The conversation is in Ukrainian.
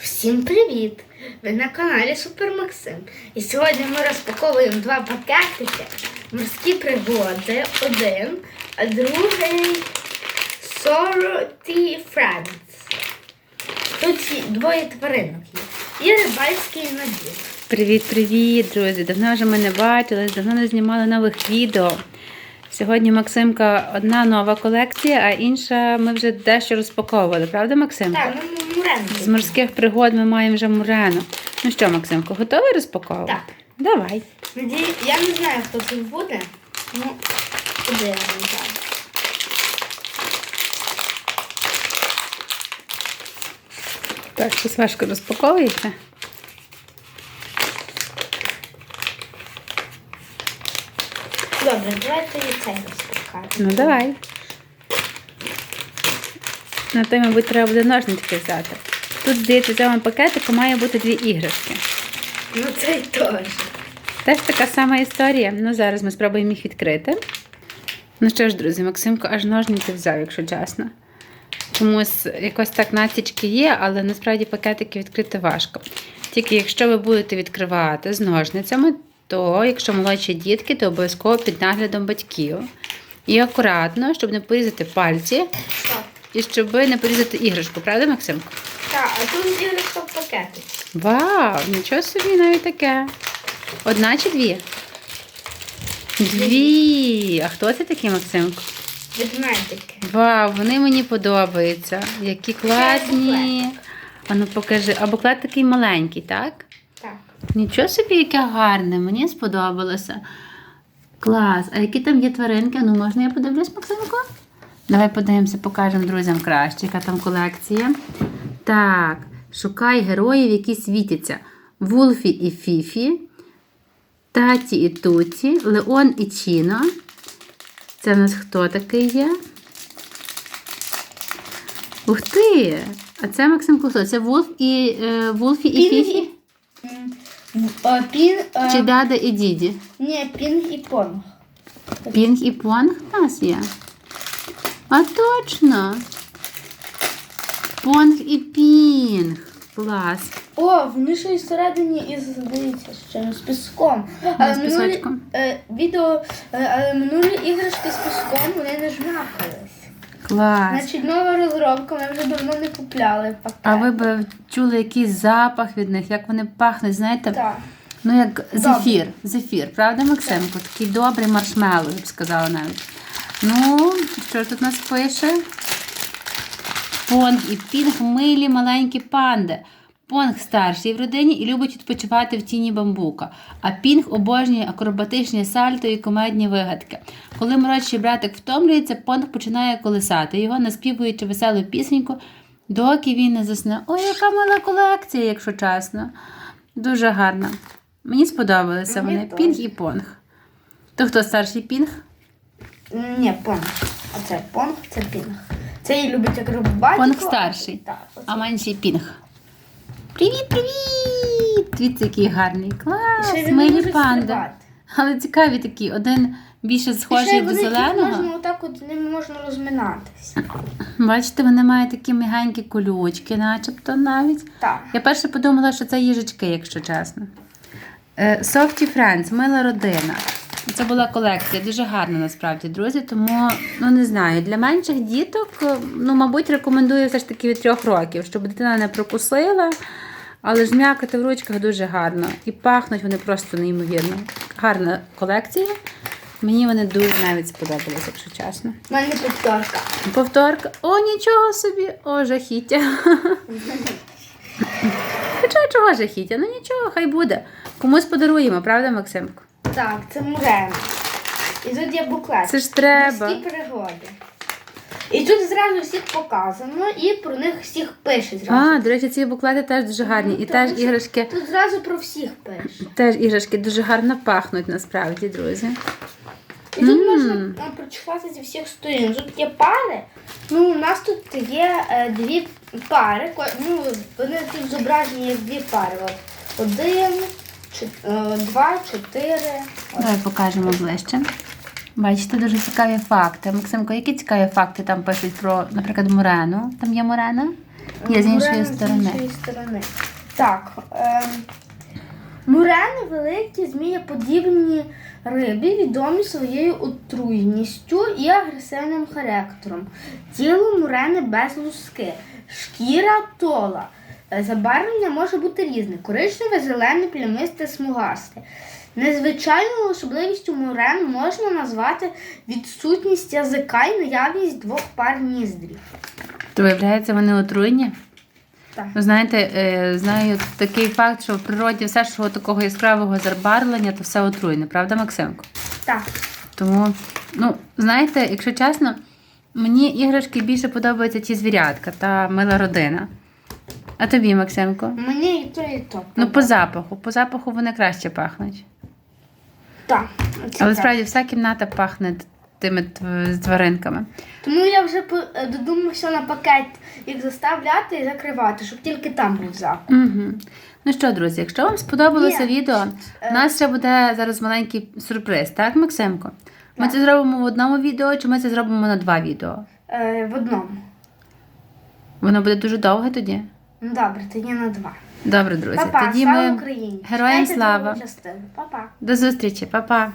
Всім привіт! Ви на каналі Супер Максим. І сьогодні ми розпаковуємо два пакетики морські пригоди. Один, а другий Sorority Friends. Тут двоє тваринок є. І рибальський набір. Привіт-привіт, друзі! Давно вже ми не бачились, давно не знімали нових відео. Сьогодні Максимка одна нова колекція, а інша ми вже дещо розпаковували, правда, Максимка? Так, ну муренки. З морських пригод ми маємо вже мурену. Ну що, Максимко, готовий розпаковувати? Так. Давай. Надію, я не знаю, хто тут буде. Ну, подивимося. Так, щось важко розпаковується. Добре, давайте і цей розпакувати. Ну давай. На той, мабуть, треба буде ножнички взяти. Тут, здається, в цьому пакетику має бути дві іграшки. Ну цей теж. Теж така сама історія. Ну, зараз ми спробуємо їх відкрити. Ну що ж, друзі, Максимко аж ножниці взяв, якщо чесно. Комусь якось так натячки є, але насправді пакетики відкрити важко. Тільки якщо ви будете відкривати з ножницями, то якщо молодші дітки, то обов'язково під наглядом батьків. І акуратно, щоб не порізати пальці. І щоб не порізати іграшку, правда, Максимко? Так, а тут іграшка в пакеті. Вау, нічого собі навіть таке. Одна чи дві? Дві. А хто це такий, Максимко? Ведмедики. Вау, вони мені подобаються. Які класні. А ну покажи. А буклет такий маленький, так? Так. Нічого собі, яке гарне, мені сподобалося. Клас. А які там є тваринки? Ну, можна я подивлюсь, Максимко? Давай подивимося, покажемо друзям краще, яка там колекція. Так, шукай героїв, які світяться. Вулфі і Фіфі, Таті і Туті, Леон і Чіно. Це в нас хто такий є? Ух ти! А це Максим Кусо. Це Вулф і, е, Вулфі і Фіфі? М, е, Пін. е, Чи Дада і Діді? Ні, пінг і понг. Пінг і понг в нас є. А точно. Понг і пінг. Клас. О, вони ще й всередині із, здається, ще з піском. Але з минулі, пісочком. е, відео, е, але минулі іграшки з піском, вони не жмякались. Клас. Значить, нова розробка, ми вже давно не купляли пакет. А ви б чули якийсь запах від них, як вони пахнуть, знаєте? Так. Ну, як зефір. Зефір, правда, Максимко? Такий добрий маршмеллоу, я б сказала навіть. Ну, що ж тут нас пише? Понг і пінг милі маленькі панди. Понг старший в родині і любить відпочивати в тіні бамбука. А пінг обожнює акробатичні сальто і комедні вигадки. Коли молодший братик втомлюється, понг починає колисати його, наспівуючи веселу пісеньку, доки він не засне. Ой, яка мила колекція, якщо чесно. Дуже гарна. Мені сподобалися вони. Пінг і понг. То хто старший пінг? Ні, понг. А це понг, це пінг. Цей любить акробатику. Понг старший. Так. оце. А менший пінг. Привіт, привіт! Дивіться, який гарний. І Клас! ще він Милі може стрибати. Але цікаві такі. Один більше І ще схожий до вони зеленого. можна отак от ним можна розминатись. Бачите, вони мають такі мігенькі колючки, начебто навіть. Так. Я перше подумала, що це їжачки, якщо чесно. Е, Softy Friends, мила родина. Це була колекція, дуже гарна насправді, друзі. Тому ну не знаю, для менших діток, е, ну, мабуть, рекомендую все ж таки від трьох років, щоб дитина не прокусила. Але ж м'якати в ручках дуже гарно. І пахнуть вони просто неймовірно. Гарна колекція. Мені вони дуже навіть сподобалися, якщо чесно. У мене повторка. Повторка. О, нічого собі! О, жахіття. Хоча чого жахіття? Ну нічого, хай буде. Комусь подаруємо, правда, Максимко? Так, це мурена. І тут є буклет. Це ж треба. Морські пригоди. І тут зразу всіх показано, і про них всіх пише зразу. А, до речі, ці буклети теж дуже гарні. І Ну, теж іграшки, Тут зразу про всіх пише. теж іграшки дуже гарно пахнуть насправді, друзі. І тут Мм. можна е, прочитати зі всіх сторін. Тут є пари. Ну, у нас тут є е, дві пари. Ко- Ну, вони тут зображені як дві пари. От. Один, чи- е, два, чотири. Давай покажемо ближче. Бачите, дуже цікаві факти. Максимко, які цікаві факти там пишуть про, наприклад, Морену? Там є Морена? Є з іншої сторони. З іншої сторони. Так. Ем, мурени великі змієподібні риби, відомі своєю отруйністю і агресивним характером. Тіло мурени без луски, шкіра тола. Е, Забарвлення може бути різне: коричневе, зелене, плямисте, смугасте. Незвичайною особливістю мурен можна назвати відсутність язика і наявність двох пар ніздрів. То виявляється, вони отруйні? Так. Ви знаєте, е, знаю такий факт, що в природі все, що такого яскравого забарвлення, то все отруйне, правда, Максимко? Так. Тому, ну, знаєте, якщо чесно, мені іграшки більше подобаються ті звірятка та мила родина. А тобі, Максимко? Мені і то, і то. Ну, по запаху. По запаху вони краще пахнуть. Так. Але так. справді вся кімната пахне тими тв- тваринками. Тому я вже по- е, додумався на пакет їх заставляти і закривати, щоб тільки там був запах. Угу. Ну що, друзі, якщо вам сподобалося Ні. відео, у нас ще буде зараз маленький сюрприз, так, Максимко? Ми це зробимо в одному відео, чи ми це зробимо на два відео? Е, в одному. Воно буде дуже довге тоді. Добре, тоді на два. Добре, друзі. Па-па, тоді слава ми Україні. героям Чекайте слава. другу частину. Па-па. До зустрічі, Па-па.